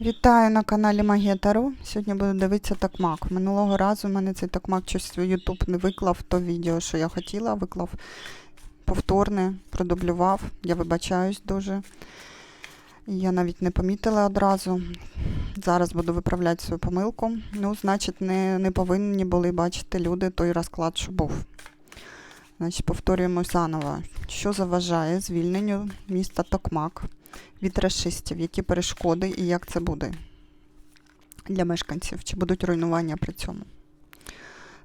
Вітаю на каналі Магія Таро. Сьогодні буду дивитися токмак. Минулого разу в мене цей токмак щось YouTube не виклав то відео, що я хотіла, виклав повторне, продублював. Я вибачаюсь дуже. Я навіть не помітила одразу. Зараз буду виправляти свою помилку. Ну, значить, не, не повинні були бачити люди той розклад, що був. Значить, повторюємо заново. Що заважає звільненню міста Токмак від расистів, які перешкоди і як це буде для мешканців? Чи будуть руйнування при цьому?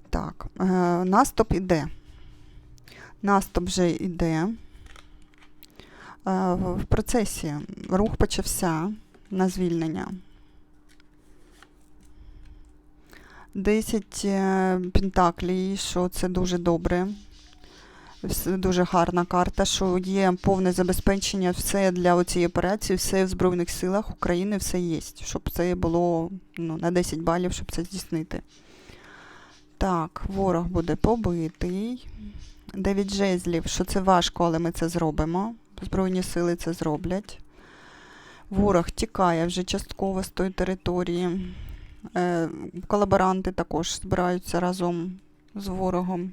Так, е, наступ іде. Наступ вже йде. Е, в процесі рух почався на звільнення. 10 е, пентаклей, що це дуже добре. Дуже гарна карта, що є повне забезпечення, все для цієї операції, все в Збройних силах України, все є, щоб це було ну, на 10 балів, щоб це здійснити. Так, ворог буде побитий. 9 жезлів, що це важко, але ми це зробимо. Збройні сили це зроблять. Ворог тікає вже частково з тої території. Е, колаборанти також збираються разом з ворогом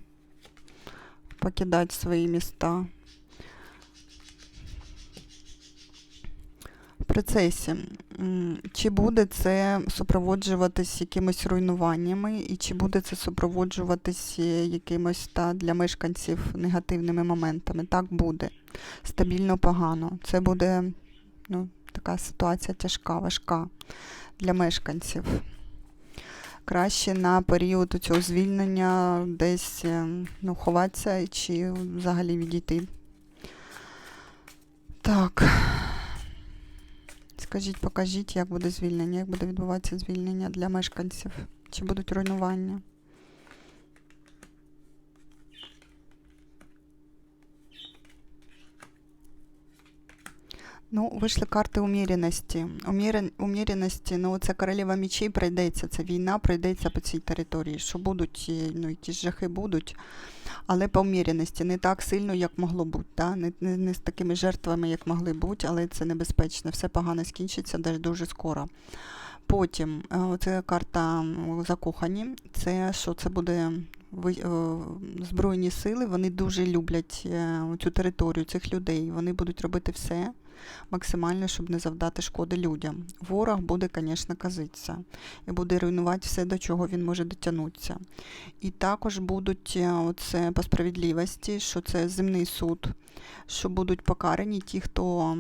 покидати свої міста. В процесі, чи буде це супроводжуватись якимись руйнуваннями, і чи буде це супроводжуватись е, якимось та, для мешканців негативними моментами? Так буде. Стабільно погано. Це буде ну, така ситуація тяжка, важка для мешканців краще на період цього звільнення десь е, ну, ховатися чи взагалі відійти. Так. Скажіть, покажіть, як буде звільнення, як буде відбуватися звільнення для мешканців, чи будуть руйнування. Ну, вийшли карти уміреності. Умірен, уміреності, ну це королева мечей пройдеться, це війна пройдеться по цій території. Що будуть, е, ну, якісь жахи будуть, але по уміреності не так сильно, як могло бути. Да? Не, не, не з такими жертвами, як могли бути, але це небезпечно. Все погано скінчиться навіть дуже скоро. Потім е, оце карта закохані. Це що це буде Збройні сили, вони дуже люблять е, цю територію цих людей. Вони будуть робити все максимально, щоб не завдати шкоди людям. Ворог буде, звісно, казитися і буде руйнувати все, до чого він може дотягнутися. І також будуть е, оце по справедливості, що це земний суд, що будуть покарані ті, хто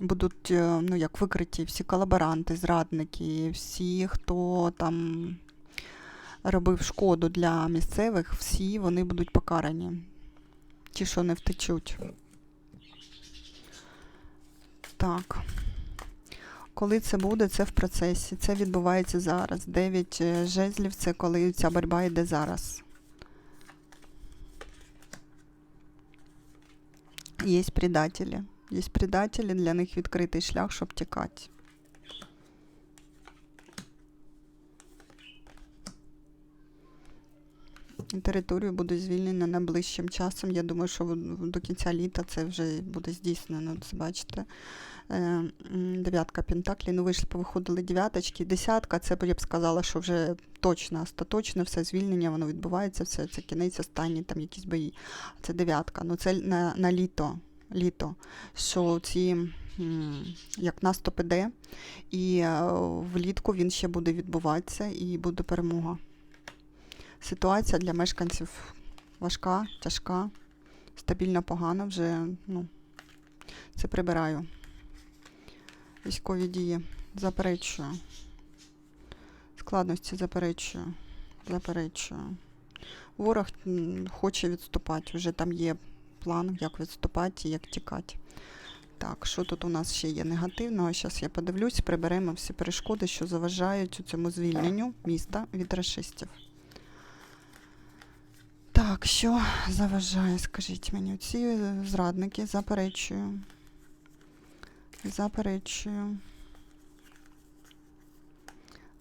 будуть е, ну, як викриті, всі колаборанти, зрадники, всі, хто там робив шкоду для місцевих, всі вони будуть покарані. Ті, що не втечуть. Так. Коли це буде, це в процесі. Це відбувається зараз. 9 жезлів це коли ця боротьба йде зараз. Є предателі. Є предателі, для них відкритий шлях, щоб тікати. Територію буде звільнено найближчим часом. Я думаю, що до кінця літа це вже буде здійснено. Це бачите. Е, Дев'ятка пентаклей. Ну, вийшли, повиходили дев'яточки. Десятка, це я б сказала, що вже точно, остаточно все звільнення, воно відбувається, все, це кінець останні там якісь бої. Це дев'ятка. Ну це на, на літо. Літо. Що ці. Як наступ іде, і е, влітку він ще буде відбуватися і буде перемога. Ситуація для мешканців важка, тяжка, стабільно погано вже, ну, це прибираю. Військові дії заперечую. Складності заперечую. Заперечую. Ворог хоче відступати. Вже там є план, як відступати і як тікати. Так, що тут у нас ще є негативного? Зараз я подивлюсь, приберемо всі перешкоди, що заважають у цьому звільненню міста від расистів. Так, що заважає, скажіть мені, ці е, зрадники заперечую. Заперечую.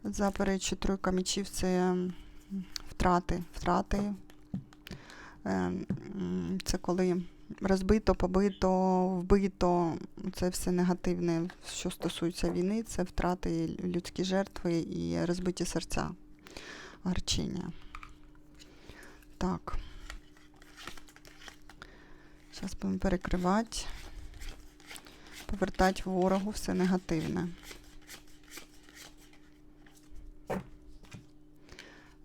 Заперечую тройка мечів це втрати. Втрати. Е, Це коли розбито, побито, вбито. Це все негативне, що стосується війни, це втрати людські жертви і розбиті серця. Гарчення. Так. Зараз будемо перекривати. Повертати ворогу все негативне.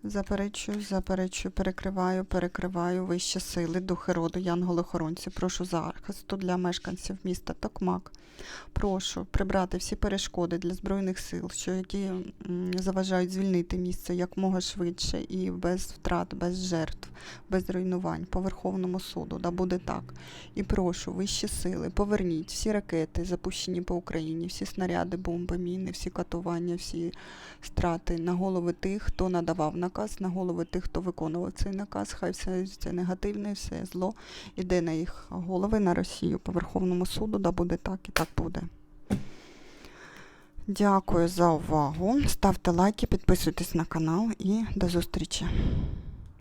Заперечую, заперечую, перекриваю, перекриваю вищі сили, духи роду, янголи-охоронці. Прошу захисту для мешканців міста Токмак. Прошу прибрати всі перешкоди для Збройних сил, що які заважають звільнити місце якмога швидше і без втрат, без жертв, без руйнувань по Верховному суду. Да буде так. І прошу вищі сили, поверніть всі ракети, запущені по Україні, всі снаряди, бомби, міни, всі катування, всі страти на голови тих, хто надавав наказ, на голови тих, хто виконував цей наказ. Хай все це негативне, все зло іде на їх голови на Росію по Верховному суду. Да буде так і так буде. Дякую за увагу. Ставте лайки, підписуйтесь на канал і до зустрічі.